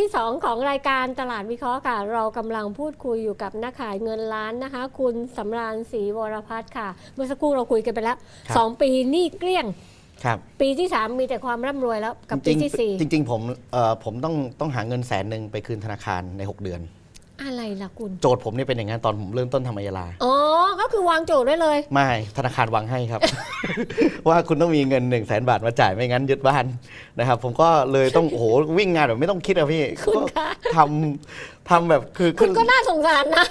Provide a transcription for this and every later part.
ที่ 2 ของรายการตลาดวิเคราะห์ค่ะ เรากำลังพูดคุยอยู่กับนักขายเงินล้านนะคะ คุณสำราญศรีวรพัฒน์ค่ะ เมื่อสักครู่เราคุยกันไปแล้วครับ2ปีหนี่เกลี้ยงครับปีที่ 3 มีแต่ความร่ำรวยแล้วกับจปีริงที่ๆจริง ๆ ผมเอ่อผมต้องต้องหาเงินแสนหนึ่งไปคืนธนาคารใน 6 เดือน4 อะไรล่ะคุณ โจทย์ผมเนี่ยเป็นอย่างนั้นตอนผมเริ่มต้นทำอัยลา อ๋อ ก็คือวางโจทย์ไว้เลย ไม่ธนาคารวางให้ครับ ว่าคุณต้องมีเงิน1นึ่งแสนบาทมาจ่ายไม่งั้นยึดบ้านนะครับ ผมก็เลยต้อง โอ้โหวิ่งงานแบบไม่ต้องคิดอะพี่คุณก็คะทำทำแบบคือคุณก็น่าสงสารนะ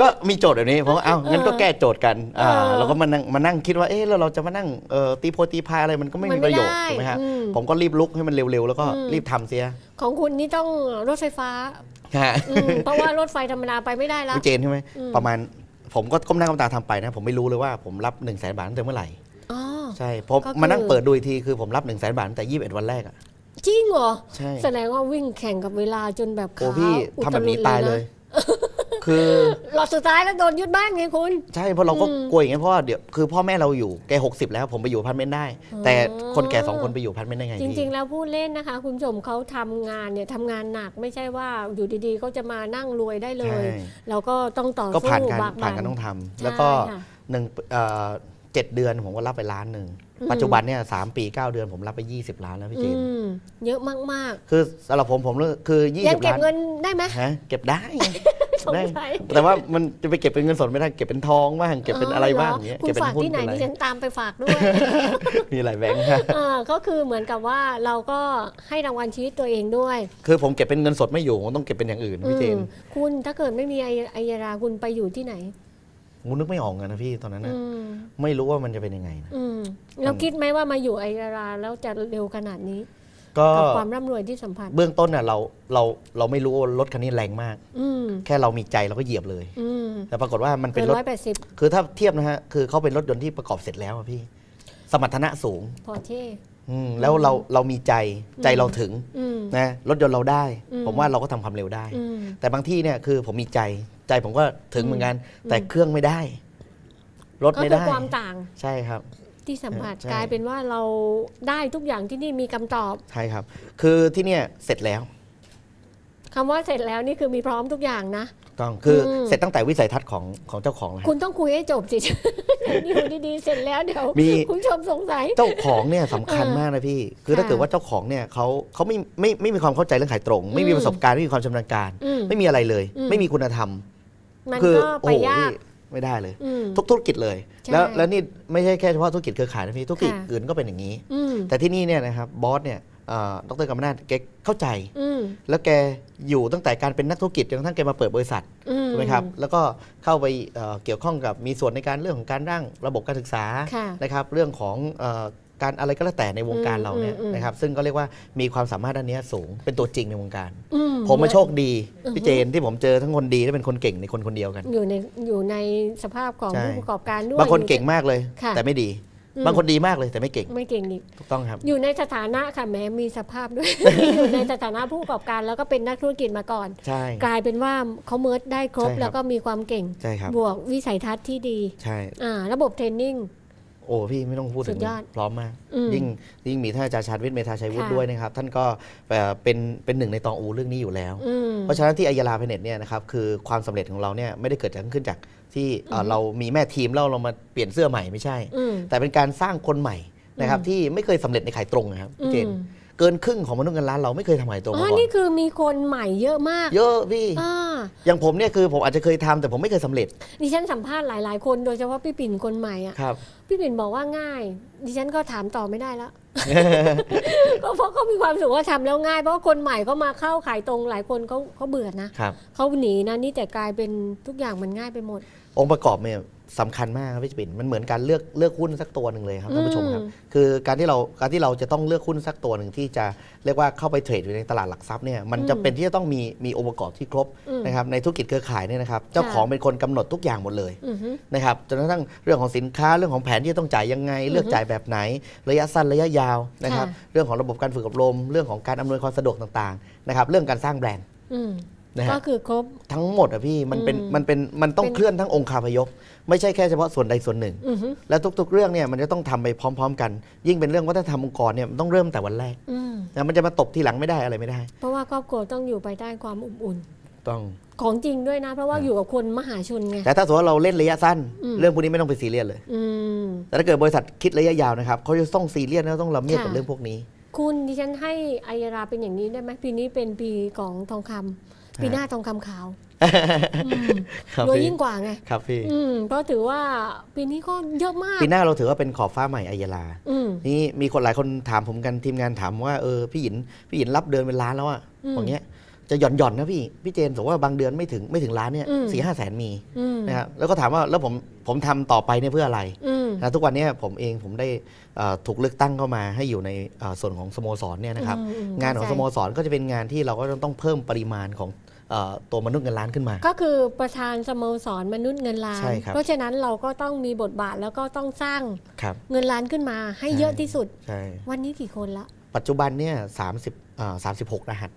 ก็มีโจทย์แบบนี้ผมว่าเอ้างั้นก็แก้โจทย์กันอ่าเออเราก็มานั่งมานั่งคิดว่าเอ๊ะแล้วเราจะมานั่งเอ่อตีโพตีพายอะไรมันก็ไม่มัมีนไม่ประโยชน์ได้ถูกไหมฮะอืมผมก็รีบลุกให้มันเร็วๆแล้วก็อืมรีบทำเสีย ของคุณนี่ต้องรถไฟฟ้าฮะอืมเพราะว่ารถไฟธรรมดาไปไม่ได้แล้ว พี่เจนใช่ไหมอืม ประมาณผมก็ก้มหน้าก้มตาทำไปนะ ผมไม่รู้เลยว่าผมรับ1นึ่งแสนบาทตั้งแต่เมื่อไหร่อ๋อ ใช่ผมก็คือ มานั่งเปิดดูอีกทีคือผมรับ1นึ่งแสนบาทตั้งแต่ยี่สิบเอ็ดวันแรกอะจริงเหรอ ใช่แสดงว่าวิ่งแข่งกับเวลาจนแบบโอ้ขาพี่อุทำแบบนี้ตตายเลย คือหลอดสุดท้ายแล้วโดนยึดบ้านไงคุณ ใช่เพราะเราก็อืมกลัวอย่างเงี้ยเพราะว่าเดี๋ยวคือพ่อแม่เราอยู่แก60 แล้วผมไปอยู่อพันเมนต์ได้ แต่คนแก่สองคนไปอยู่อพันเมนต์ได้ไงจพี่ริง ๆ แล้วพูดเล่นนะคะ คุณผู้ชมเขาทำงานเนี่ยทำงานหนักไม่ใช่ว่าอยู่ดีๆเขาจะมานั่งรวยได้เลยใช่เราก็ต้องต่อก็สู้ผ่านการบากผ่านบัการนต้องทำใช่แล้วก็ค่ะหนึ่งเอ่อเจ็ดเดือนผมก็รับไปล้านหนึ่งอืม ปัจจุบันเนี่ยสามปี 9 เดือนผมรับไป 20 ล้านแล้วพี่เจอืนมเยอะมากคือสำหรับผมผมเลือกคือๆยัง20เก็บล้านเงินได้ไหมฮะเก็บได้ไงสงได้สัยแต่ว่ามันจะไปเก็บเป็นเงินสดไม่ได้เก็บเป็นทองบ้างเก็บเป็นอะไรบ้างหอย่างเงี้ยคุณเก็บเป็ฝากนหุ้นที่ไหนเป็นอะไรดิฉันตามไปฝากด้วย มีหลายแบงค์ฮะเออก็คือเหมือนกับว่าเราก็ให้รางวัลชีวิตตัวเองด้วย คือผมเก็บเป็นเงินสดไม่อยู่ผมต้องเก็บเป็นอย่างอื่นพี่เจนอืมคุณถ้าเกิดไม่มีไอไอยาราคุณไปอยู่ที่ไหน ผมนึกไม่ออกกันนะพี่ตอนนั้นนะอืมไม่รู้ว่ามันจะเป็นยังไงนะอืมเราคิดไหมว่ามาอยู่ไอยาราแล้วจะเร็วขนาดนี้ก็กับความร่ำรวยที่สัมผัส เบื้องต้นน่ะเราเราเราไม่รู้ว่ารถคันนี้แรงมาก อืมแค่เรามีใจเราก็เหยียบเลย อืมแต่ปรากฏว่ามันเป็เกินนรถ ร้อยแปดสิบคือถ้าเทียบนะฮะ คือเขาเป็นรถยนต์ที่ประกอบเสร็จแล้วอะพี่ สมรรถนะสูง พอเช่ อืมแล้วเราเรามีใจใจเราถึงอืม นะรถยนต์เราได้ อืม ผมว่าเราก็ทำความเร็วได้ อืม แต่บางที่เนี่ยคือผมมีใจใจผมก็ถึงเหมือนกัน แต่เครื่องไม่ได้ รถก็ไม่คือได้ ความต่างใช่ครับ ที่สัมผัสใช่ กลายเป็นว่าเราได้ทุกอย่างที่นี่มีคำตอบใช่ครับ คือที่เนี่ยเสร็จแล้ว คำว่าเสร็จแล้วนี่คือมีพร้อมทุกอย่างนะ ต้องคืออมเสร็จตั้งแต่วิสัยทัศน์ของของเจ้าของแล้วคุณต้องคุยให้จบสิอยู่ดีๆเสร็จแล้วเดี๋ยวมีคุณผู้ชมสงสัยเจ้าของเนี่ยสำคัญเออมากนะพี่ คือถ้าค่ะเกิดว่าเจ้าของเนี่ยเขาเขาไม่ไม่ไม่มีความเข้าใจเรื่องขายตรง ไม่มีอืมประสบการณ์ไม่มีความชำนาญการอืมไม่มีอะไรเลยอืมไม่มีคุณธรรมมันคืก็โอ้ไปโหยากพี่ไม่ได้เลยอืมทุกธุรกิจเลยใช่แล้วแล้วนี่ไม่ใช่แค่เฉพาะธุรกิจเครือข่ายนะพี่ธุรกิจค่ะอื่นก็เป็นอย่างนี้อืมแต่ที่นี่เนี่ยนะครับบอสเนี่ยเอ่อ ดรกำมนาทแกเข้าใจอืมแล้วแกอยู่ตั้งแต่การเป็นนักธุรกิจจนกระทั่งแกมาเปิดบริษัทอืมถูกไหมครับ แล้วก็เข้าไปเอ่อเกี่ยวข้องกับมีส่วนในการเรื่องของการร่างระบบการศึกษาค่ะนะครับ เรื่องของเอ่อการอะไรก็แล้วแต่ในวงการอืมเราเนี่ยอืมนะครับ ซึ่งก็เรียกว่ามีความสามารถด้านเนี้ยสูงเป็นตัวจริงในวงการอืผมมาโชคดีอือฮึพี่เจนที่ผมเจอทั้งคนดีและเป็นคนเก่งในคนคนเดียวกัน อยู่ในอยู่ในสภาพของใช่ผู้ประกอบการด้วยบางคนเก่งมากเลยค่ะแต่ไม่ดีอืม บางคนดีมากเลยแต่ไม่เก่ง ไม่เก่งอีกถูกต้องครับ อยู่ในสถานะค่ะแหม้มีสภาพด้วย อยู่ในสถานะผู้ประกอบการแล้วก็เป็นนักธุรกิจมาก่อน ใช่ กลายเป็นว่าเขาเมิร์ดได้ครบใช่ครับแล้วก็มีความเก่ง ใช่ครับ บวกวิสัยทัศน์ที่ดี ใช่ อ่า ระบบเทรนนิ่ง โอ้พี่ไม่ต้องพูดถึสุงดยอดพร้อมมาก อืมยิ่งยิ่งมีท่านอาจารย์ชาญวิทย์เมธาชัยวุฒิค่ะ ด้วยนะครับ ท่านก็เอ่อเป็นเป็นหนึ่งในตองอูเรื่องนี้อยู่แล้ว อืม เพราะฉะนั้นที่อายาลาเพเน็ตเนี่ยนะครับคือความสำเร็จของเราเนี่ยไม่ได้เกิดจากขึ้นจากที่เอ่ออืมเรามีแม่ทีมแล้วเรามาเปลี่ยนเสื้อใหม่ไม่ใช่ อืม แต่เป็นการสร้างคนใหม่นะครับอืมที่ไม่เคยสำเร็จในขายตรงนะครับพี่เจนอืม เกินครึ่งของมนุษย์เงินล้านเราไม่เคยทำขายตรงอ๋มาอก่อนนี่คือมีคนใหม่เยอะมากเยอะพี่ อ่า อย่างผมเนี่ยคือผมอาจจะเคยทำแต่ผมไม่เคยสำเร็จ ดิฉันสัมภาษณ์หลาย ๆ คนโดยเฉพาะพี่ปิ่นคนใหม่อะครับพี่ปิ่นบอกว่าง่าย ดิฉันก็ถามต่อไม่ได้แล้วก็เพราะเขามีความรู้สึกว่าทำแล้วง่ายเพราะว่าคนใหม่เขามาเข้าขายตรงหลายคนเขาเขาเบื่อนะครับเขาหนีนะนี่แต่กลายเป็นทุกอย่างมันง่ายไปหมด องค์ประกอบเนี่ยสำคัญมากครับพี่ปิ่นมันเหมือนการเลือกเลือกหุ้นสักตัวหนึ่งเลยครับท่านผู้ชมครับอืมคือการที่เราการที่เราจะต้องเลือกหุ้นสักตัวหนึ่งที่จะเรียกว่าเข้าไปเทรดอยู่ในตลาดหลักทรัพย์เนี่ยมันจะเป็นที่จะต้องมีมีองค์ประกอบที่ครบอืมนะครับในธุรกิจเครือข่ายเนี่ยนะครับเจ้าของเป็นคนกำหนดทุกอย่างหมดเลยอือฮึนะครับจนกระทั่งเรื่องของสินค้าเรื่องของแผนที่จะต้องจ่ายยังไง เลือกจ่ายแบบไหน ระยะสั้นระยะยาวนะครับค่ะเรื่องของระบบการฝึกอบรม เรื่องของการอำนวยความสะดวกต่างๆนะครับเรื่องการสร้างแบรนด์อืม นะก็ฮะคือครบ ทั้งหมดอะพี่มันเป็นอืมมันเป็นมันต้องเป็นเคลื่อนทั้งองค์คาพยพ ไม่ใช่แค่เฉพาะส่วนใดส่วนหนึ่ง อือฮึ และทุกๆ เรื่องเนี่ยมันจะต้องทำไปพร้อม ๆ กัน ยิ่งเป็นเรื่องวัฒนธรรมองค์กรเนี่ยมันต้องเริ่มแต่วันแรกอืมนะมันจะมาตบทีหลังไม่ได้อะไรไม่ได้ เพราะว่าครอบครัวต้องอยู่ภายใต้ความอบอุ่น ต้อง ของจริงด้วยนะ เพราะว่าครับอยู่กับคนมหาชนไง แต่ถ้าสมมติว่าเราเล่นระยะสั้น อืม เรื่องพวกนี้ไม่ต้องไปซีเรียสเลย อืม แต่ถ้าเกิดบริษัทคิดระยะยาวนะครับเขาจะต้องซีเรียสแล้วต้องละเมียดกับค่ะ เรื่องพวกนี้ คุณดิฉันให้อายาราเป็นอย่างนี้ได้ไหมปีนี้เป็นปีของทองคำ ปีหน้าทองคำขาวอืมครับรวยพี่ยิ่งกว่าไงครับพี่อืมเพราะถือว่าปีนี้ก็เยอะมาก ปีหน้าเราถือว่าเป็นขอบฟ้าใหม่อายาลาอืมนี่มีคนหลายคนถามผมกันทีมงานถามว่าเออพี่หยินพี่หยินรับเดือนเป็นล้านแล้วอะอืมอย่างเงี้ยจะหย่อนหย่อนๆนะพี่ พี่เจนบอกว่าบางเดือนไม่ถึงไม่ถึงล้านเนี่ยอืมสี่ห้าแสนมีอืมนะครับแล้วก็ถามว่าแล้วผมผมทำต่อไปเนี่ยเพื่ออะไรอืมนะทุกวันเนี้ผมเองผมได้เอ่อถูกเลือกตั้งเข้ามาให้อยู่ในเอ่อส่วนของสโมสรเนี่ยนะครับอืมอืมงานของเข้าสใจโมสรก็จะเป็นงานที่เราก็ต้องเพิ่มปริมาณของเอ่อ ตัวมนุษย์เงินล้านขึ้นมา ก็คือประธานสโมสรมนุษย์เงินล้านใช่ครับเพราะฉะนั้นเราก็ต้องมีบทบาทแล้วก็ต้องสร้างครับเงินล้านขึ้นมาให้ใช่เยอะที่สุดใช่วันนี้กี่คนละ ปัจจุบันเนี่ยสามสิบสามสิบหกรหัส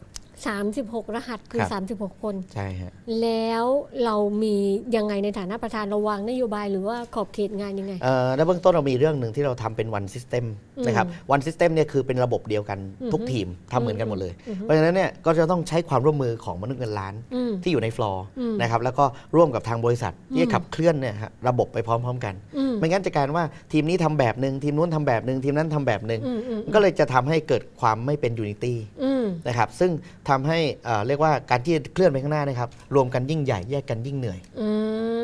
36 รหัสคือ ครับ 36 คน ใช่ฮะแล้วเรามียังไงในฐานะประธานเราวางนโยบายหรือว่าขอบเขตงานยังไง เอ่อแล้วเบื้องต้นเรามีเรื่องหนึ่งที่เราทำเป็น one system อืมนะครับ one system เนี่ยคือเป็นระบบเดียวกันอือฮึทุกทีมทำเหมือนกันหมดเลย อือฮึ เพราะฉะนั้นเนี่ยก็จะต้องใช้ความร่วมมือของมนุษย์เงินล้าน อืม ที่อยู่ในฟลอร์อืมนะครับแล้วก็ร่วมกับทางบริษัท ที่อืจะม ขับเคลื่อนเนี่ยฮะระบบไปพร้อม ๆ กัน อืมไม่งั้นจะกลายเป็นว่าทีมนี้ทำแบบหนึ่งทีมนู้นทำแบบหนึ่งทีมนั้นทำแบบหนึ่งอืมอืมก็เลยจะทำให้เกิดความไม่เป็นยูนิตี้อืม นะครับซึ่งทำให้เอ่อเรียกว่าการที่จะเคลื่อนไปข้างหน้านะครับ รวมกันยิ่งใหญ่แยกกันยิ่งเหนื่อยอื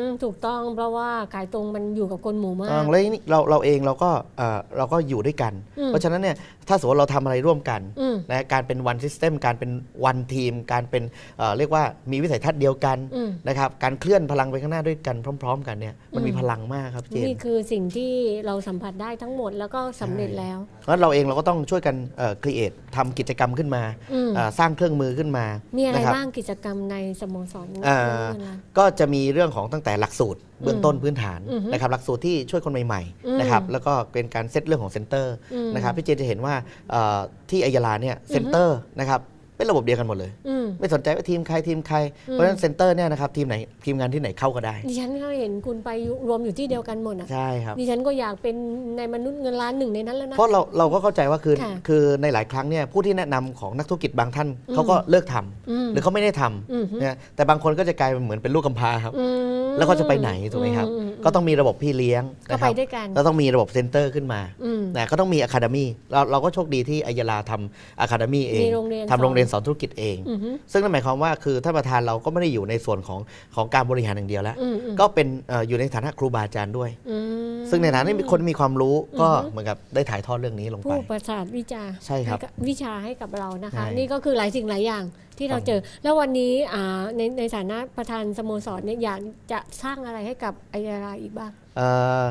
มถูกต้องเพราะว่าขายตรงมันอยู่กับคนหมู่มากเอ่อแล้วนี่เราเราเองเราก็เอ่อเราก็อยู่ด้วยกันอืมเพราะฉะนั้นเนี่ยถ้าสมมติเราทำอะไรร่วมกันอืมนะการเป็น one system การเป็น one team การเป็นเอ่อเรียกว่ามีวิสัยทัศน์เดียวกันอืมนะครับการเคลื่อนพลังไปข้างหน้าด้วยกันพร้อม ๆ กันเนี่ยมันมีอืมพลังมากครับเจนนี่คือสิ่งที่เราสัมผัสได้ทั้งหมดแล้วก็สำเร็จแล้วเพราะเราเองเราก็ต้องช่วยกันครีเอททำกิจกรรมขึ้นมาอืมเอ่อสร้างเครื่องมือขึ้นมา มีอะไรนะครับบ้างกิจกรรมในสโมสรอ่าเงินล้านก็จะมีเรื่องของตั้งแต่หลักสูตรเบื้องต้นพื้นฐานอือฮึนะครับหลักสูตรที่ช่วยคนใหม่อืมๆนะครับแล้วก็เป็นการเซตเรื่องของเซ็นเตอร์อืมนะครับพี่เจนจะเห็นว่าเอ่อที่อัยยาลาเนี่ยเซ็นเตอร์นะครับ เป็นระบบเดียวกันหมดเลย อืม ไม่สนใจว่าทีมใครทีมใครอืมเพราะฉะนั้นเซ็นเตอร์เนี่ยนะครับทีมไหนทีมงานที่ไหนเข้าก็ได้ ดิฉันก็เห็นคุณไปอยู่รวมอยู่ที่เดียวกันหมดอะ ใช่ครับ ดิฉันก็อยากเป็นในมนุษย์เงินล้านหนึ่งในนั้นแล้วนะ เพราะเราเราก็เข้าใจว่าคือค่ะคือในหลายครั้งเนี่ยผู้ที่แนะนำของนักธุรกิจบางท่านอืมเขาก็เลิกทำอืมหรือเขาไม่ได้ทอืมำนะแต่บางคนก็จะกลายเป็นเหมือนเป็นลูกกำพร้าครับ อืมแล้วเขาจะไปไหนถูกไหมครับ อืม ก็ต้องมีระบบพี่เลี้ยงก็นะคไปรับด้วยกันแล้วต้องมีระบบเซ็นเตอร์ขึ้นมาอืมนะก็ต้องมีอะคาเดมี่เราเราก็โชคดีที่อัยยาลาทำอะคาเดมี่เองมีโรงเรียนทำโรงเรียนสสอนอนธุรกิจเองอือฮึซึ่งนั่นหมายความว่าคือท่านประธานเราก็ไม่ได้อยู่ในส่วนของของการบริหารอย่างเดียวแล้วอืมอืมก็เป็นเอ่ออยู่ในฐานะครูบาอาจารย์ด้วยอืมซึ่งในฐานะที่มีคนมีความรู้ก็อือฮึเหมือนกับได้ถ่ายทอดเรื่องนี้ลงไปผู้ประสาทวิจาใช่ครับห้กับวิชาให้กับเรานะคะใช่นี่ก็คือหลายสิ่งหลายอย่าง ที่เราเจอ แล้ววันนี้อ่าในในฐานะประธานสโมสรเนี่ยอยากจะสร้างอะไรให้กับไอยาราอีกบ้างเอ่อ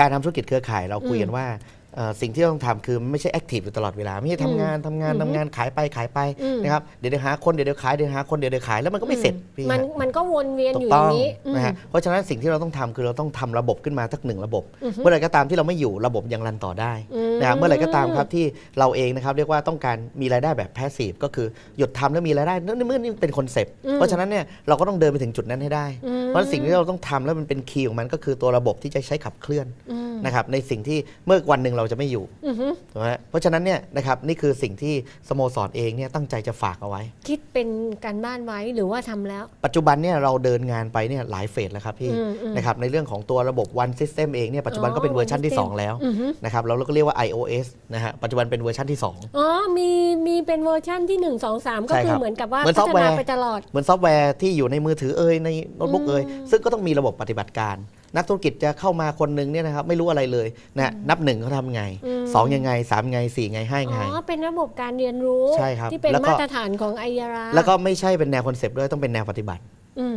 การทำธุรกิจเครือข่ายเราคุยกันอืมว่าเอ่อ สิ่งที่ต้องทำคือไม่ใช่แอคทีฟอยู่ตลอดเวลา ไม่ใช่ทำงานทำงานอืมทำงานขายไปขายไปอืมนะครับเดี๋ยวเดี๋ยวหาคนเดี๋ยวเดี๋ยวขายเดี๋ยวหาคนเดี๋ยวเดี๋ยวขายแล้วมันก็ไม่เสร็จพี่มันฮะมันก็วนเวียนถูอยู่กอต้อย่างงนี้นะฮะอืมเพราะฉะนั้นสิ่งที่เราต้องทำคือเราต้องทำระบบขึ้นมาสักหนึ่งระบบอือฮึเมื่อไหรก็ตามที่เราไม่อยู่ระบบยังรันต่อได้นะครับเมื่อไหรก็ตามครับที่เราเองนะครับเรียกว่าต้องการมีรายได้แบบแพสซีฟก็คือหยุดทำแล้วมีรายได้นั่นเมื่อนี่เป็นคอนเซปต์อืมเพราะฉะนั้นเนี่ยเราก็ต้องเดินไปถึงจุดนั้นให้ได้อืมเพราะฉะนั้นสิ่งที่เราต้องทำแล้วมันเป็นคีย์ของมันก็คือตัวระบบที่จะใช้ขับเคลื่อนอืมนะครับในสิ่งที่เมื่อวันหนึ่งเราจะไม่อยู่อือฮึถูกไหมเพราะฉะนั้นเนี่ยนะครับนี่คือสิ่งที่สโมสรเองเนี่ยตั้งใจจะฝากเอาไว้ คิดเป็นการบ้านไว้หรือว่าทำแล้ว ปัจจุบันเนี่ยเราเดินงานไปเนี่ยหลายเฟสแล้วครับพี่อืมอืมนะครับในเรื่องของตัวระบบ One System เองเนี่ยปัจจุบันก็เป็นเวอร์ชันที่ One System 2แล้วอือฮึนะครับเราก็เรียกว่า iOS นะฮะปัจจุบันเป็นเวอร์ชันที่ 2 อ๋อ มีมีเป็นเวอร์ชั่นที่ 1 2 3 ก็ใช่คืครัอบเหมือนกับว่าเหมือนซพัอฟฒต์แวนาร์ไปตลอดเหมือนซอฟต์แวร์ที่อยู่ในมือถือเอ่ยในโน้ตบุ๊กเอ่ยอืมซึ่งก็ต้องมีระบบปฏิบัติการ นักธุรกิจจะเข้ามาคนหนึ่งเนี่ยนะครับไม่รู้อะไรเลยนะนับหนึ่งเขาทำไงอืมสองยังไงสามไงสี่ไงห้าไงอ๋อเป็นระบบการเรียนรู้ใช่ครับที่เป็นแล้วก็มาตรฐานของไอยาราแล้วก็ไม่ใช่เป็นแนวคอนเซปต์ด้วยต้องเป็นแนวปฏิบัติอืม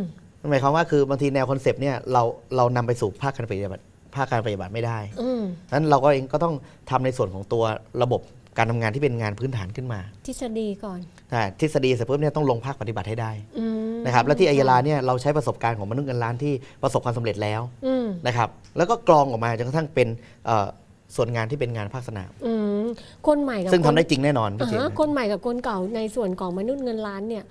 หมายความว่าคือบางทีแนวคอนเซปต์เนี่ยเราเรานำไปสู่ภาคการปฏิบัติภาคการปฏิบัติไม่ได้อืมนั้นเราก็เองก็ต้องทำในส่วนของตัวระบบ การทำงานที่เป็นงานพื้นฐานขึ้นมาทฤษฎีก่อน แต่ทฤษฎีเสร็จปุ๊บเนี่ยต้องลงภาคปฏิบัติให้ได้อืมนะครับและที่อัยยาลาเนี่ยเราใช้ประสบการณ์ของมนุษย์เงินล้านที่ประสบความสำเร็จแล้วอืมนะครับแล้วก็กรองออกมาจนกระทั่งเป็นเอ่อส่วนงานที่เป็นงานภาคสนามอืมคนใหม่กับซึ่งคทำนได้จริงแน่นอนอ่าพี่เจนฮะคนใหม่กับคนเก่าในส่วนของมนุษย์เงินล้านเนี่ย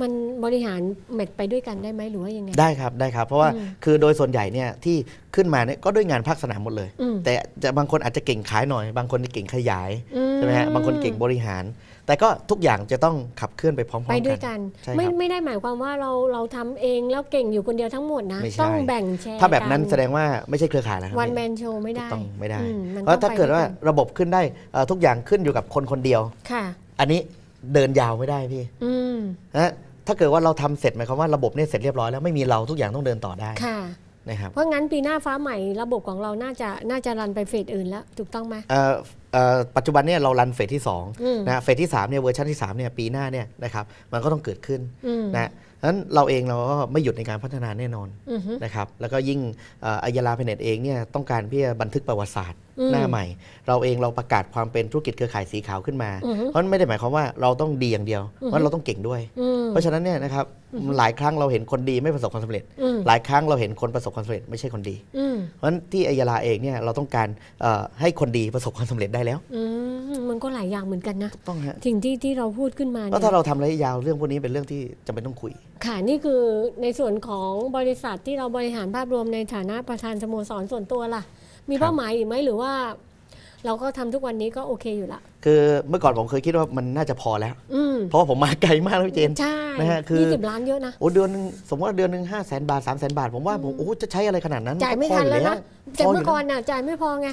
มันบริหารเม็ดไปด้วยกันได้ไหมหรือว่ายังไง ได้ครับได้ครับ เพราะว่าอืมคือโดยส่วนใหญ่เนี่ยที่ขึ้นมาเนี่ยก็ด้วยงานภาคสนามหมดเลยอืมแต่จะบางคนอาจจะเก่งขายหน่อย บางคนเก่งขยายอืใช่ไหมฮะบางคนเก่งบริหาร แต่ก็ทุกอย่างจะต้องขับเคลื่อนไปพร้อมๆไปกันด้วยกันใช่ครับไม่ไม่ได้หมายความว่าเราเราทำเองแล้วเก่งอยู่คนเดียวทั้งหมดนะไม่ใช่ต้องแบ่งแชร์ถ้าแบบนั้นกัแสดงว่าไม่ใช่เครือข่ายแล้วครับวันพี่แมนโชว์ไม่ได้ถูกต้องไม่ได้อืมันเพราะต้องถ้าไปเกิดว่าวยนระบบขึ้นได้เอ่อทุกอย่างขึ้นอยู่กับคนคนเดียวค่ะอันนี้ เดินยาวไม่ได้พี่อืมนะถ้าเกิดว่าเราทำเสร็จหมายความว่าระบบเนี่ยเสร็จเรียบร้อยแล้วไม่มีเราทุกอย่างต้องเดินต่อได้ค่ะนะครับเพราะงั้นปีหน้าฟ้าใหม่ระบบของเราน่าจะน่าจะรันไปเฟสอื่นแล้วถูกต้องไหมเอ่อเอ่อปัจจุบันเนี่ยเรารันเฟสที่อืม2นะเฟสที่3เนี่ยเวอร์ชันที่3เนี่ยปีหน้าเนี่ยนะครับมันก็ต้องเกิดขึ้นอืมนะ นั้นเราเองเราก็ไม่หยุดในการพัฒนาแน่นอนอือฮึนะครับแล้วก็ยิ่งเอ่ออายาลาเพเน็ตเองเนี่ยต้องการเพื่อบันทึกประวัติศาสตร์อืมหน้าใหม่ เราเองเราประกาศความเป็นธุรกิจเครือข่ายสีขาวขึ้นมาอือฮึเพราะมันไม่ได้หมายความว่าเราต้องดีอย่างเดียวอือฮึเพราะเราต้องเก่งด้วยอืมเพราะฉะนั้นเนี่ยนะครับหลายครั้งเราเห็นคนดีไม่ประสบความสำเร็จอืมหลายครั้งเราเห็นคนประสบความสำเร็จไม่ใช่คนดีอืมเพราะฉะนั้นที่อายาลาเองเนี่ยเราต้องการเอ่อให้คนดีประสบความสำเร็จได้แล้วอื มมันก็หลายอย่างเหมือนกันนะต้องฮะสิ่งที่ที่เราพูดขึ้นมาเพราะเนี่ถ้ายเราทำระยะยาวเรื่องพวกนี้เป็นเรื่องที่จำเป็นต้องคุย ค่ะนี่คือในส่วนของบริษัทที่เราบริหารภาพรวมในฐานะประธานสโมสรส่วนตัวล่ะ มีครับเป้าหมายอีกไหมหรือว่า เราก็ทำทุกวันนี้ก็โอเคอยู่ละคือเมื่อก่อนผมเคยคิดว่ามันน่าจะพอแล้วอืมเพราะว่าผมมาไกลมากแล้วพี่เจนใช่นะฮะคือยี่สิบล้านเยอะนะโอ้เดือนหนึงสมมติว่าเดือนหนึ่งห้าแสนบาทสามแสนบาท ผมว่าผมโอ้จะใช้อะไรขนาดนั้นจ่ายไม่พอทันอแล้วนะแต่พเมื่อยู่ก่อนน่ะจ่ายไม่พอไง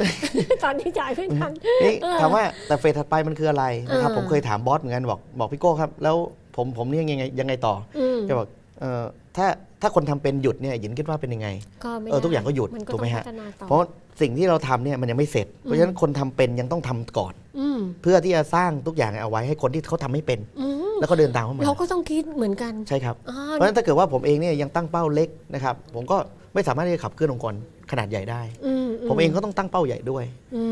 ตอนนี้จ่ายไม่ทันนี่เออถามว่าแต่เฟสถัดไปมันคืออะไรนะครับเออผมเคยถามบอสเหมือนกันบอกบอกพี่โก้ครับ แล้วผมผมเนี่ยยังไงยังไงต่ออืมแกบอกเอ่อ ถ้าถ้าคนทำเป็นหยุดเนี่ยหยินคิดว่าเป็นยังไงก็ไม่เออได้ทุกอย่างก็หยุดมันก็ถูกไหมต้องฮะพัฒนาต่อเพราะสิ่งที่เราทำเนี่ยมันยังไม่เสร็จ เพราะฉะนั้นคนทำเป็นยังต้องทำก่อนอืมเพื่อที่จะสร้างทุกอย่างเอาไว้ให้คนที่เขาทำไม่เป็นอืมแล้วก็เดินตามเข้ามาเราก็ต้องคิดเหมือนกันใช่ครับอ่าเพราะฉะนั้นถ้าเกิดว่าผมเองเนี่ยยังตั้งเป้าเล็กนะครับ ผมก็ไม่สามารถที่จะขับเคลื่อนองค์กรขนาดใหญ่ได้อืผมเองก็ต้องตั้งเป้าใหญ่ด้วยอื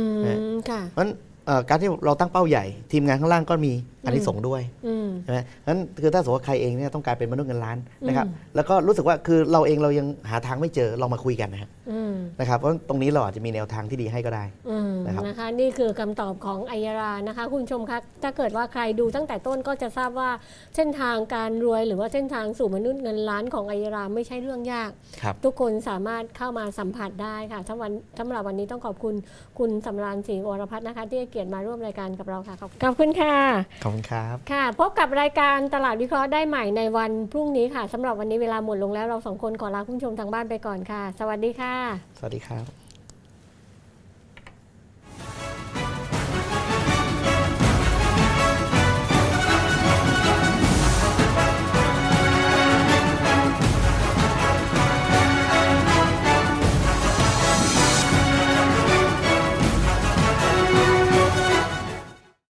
มค่ะเพราะฉะนั้นเอ่อการที่เราตั้งเป้าใหญ่ ทีมงานข้างล่างก็มี อันนี้ส่งส์ด้วยอืมใช่ไหมงั้นคือถ้าสมมติว่าใครเองเนี่ยต้องการเป็นมนุษย์เงินล้านนะครับอืมแล้วก็รู้สึกว่าคือเราเองเรายังหาทางไม่เจอเรามาคุยกันนะครับอืมนะครับเพราะตรงนี้เราอาจจะมีแนวทางที่ดีให้ก็ได้อืมนะครับนะคะนี่คือคำตอบของไอยารานะคะ คุณผู้ชมคะถ้าเกิดว่าใครดูตั้งแต่ต้นก็จะทราบว่าเส้นทางการรวยหรือว่าเส้นทางสู่มนุษย์เงินล้านของไอยาราไม่ใช่เรื่องยากครับทุกคนสามารถเข้ามาสัมผัสได้ค่ะทั้งวันสำหรับวันนี้ต้องขอบคุณคุณสำราญศรีวรพัฒน์นะคะ ที่ให้เกียรติมาร่วมรายการกับเราค่ะขอบขอบคุณค่ะขอบคุณครับ ค่ะ พบกับรายการตลาดวิเคราะห์ได้ใหม่ในวันพรุ่งนี้ค่ะสำหรับวันนี้เวลาหมดลงแล้วเราสองคนขอลาคุณผู้ชมทางบ้านไปก่อนค่ะ สวัสดีค่ะ สวัสดีครับ